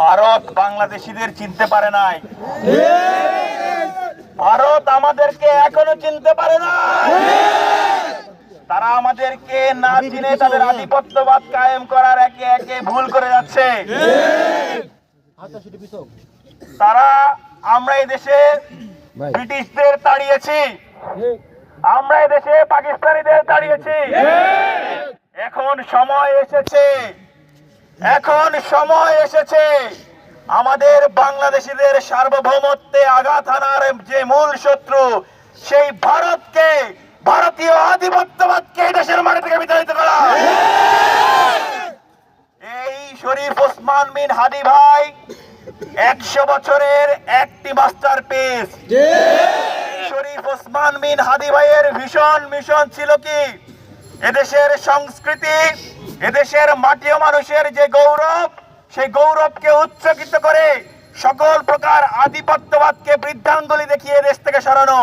ভারত বাংলাদেশিদের চিনতে পারে নাই। ভারত আমাদেরকে এখনও চিনতে পারে না তারা আমাদেরকে না চিনে তাদের আধিপত্যবাদ কায়েম করার একে একে ভুল করে যাচ্ছে। তারা, আমরা এই দেশে ব্রিটিশদের তাড়িয়েছি। আমরা এই দেশে পাকিস্তানিদের তাড়িয়েছি। এখন সময় এসেছে। এখন সময় এসেছে আমাদের বাংলাদেশিদের সার্বভৌমত্বে আঘাত হানার যে মূল শত্রু সেই ভারতকে ভারতীয় আধিপত্যবাদকে দেশের মাটি থেকে বিতাড়িত করা। এই শরীফ ওসমান বিন হাদি ভাই একশো বছরের একটি মাস্টার পিস শরীফ ওসমান বিন হাদি ভাইয়ের ভীষণ মিশন ছিল কি? এদেশের সংস্কৃতি এদেশের মাটি ও মানুষের যে গৌরব, সেই গৌরবকে উচ্চকিত করে সকল প্রকার আধিপত্যবাদকে বৃদ্ধাঙ্গুলি দেখিয়ে দেশ থেকে সরানো।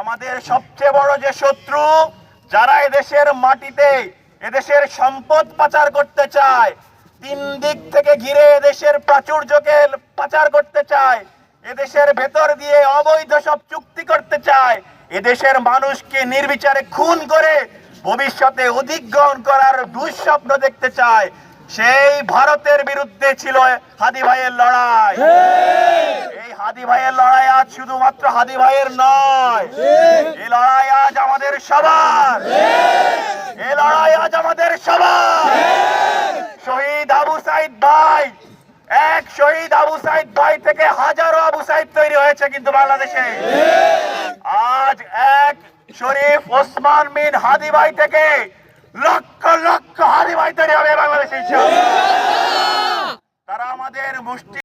আমাদের সবচেয়ে বড় যে শত্রু, যারা এদেশের মাটিতে এদেশের সম্পদ পাচার করতে চায়, তিন দিক থেকে ঘিরে এদেশের প্রাচুর্যকে পাচার করতে চায়, এদেশের ভেতর দিয়ে অবৈধ সব চুক্তি করতে চায়, এদেশের মানুষকে নির্বিচারে খুন করে ভবিষ্যতে অধিগ্রহণ করার দুঃস্বপ্ন দেখতে চায়। সেই ভারতের বিরুদ্ধে ছিল হাদি ভাইয়ের লড়াই। এই হাদি ভাইয়ের লড়াই আজ শুধুমাত্র হাদি ভাইয়ের নয়। এই লড়াই আজ আমাদের সবার। এই লড়াই আজ আমাদের সবার। শহীদ আবু সাইদ ভাই, এক শহীদ আবু সাইদ ভাই থেকে হাজারো আবু সাইদ তৈরি হয়েছে কিন্তু বাংলাদেশে। আজ এক শরীফ ওসমান মিন হাদি ভাই থেকে লক্ষ লক্ষ হাদি ভাই তৈরি হবে বাংলাদেশ তারা আমাদের মুষ্টি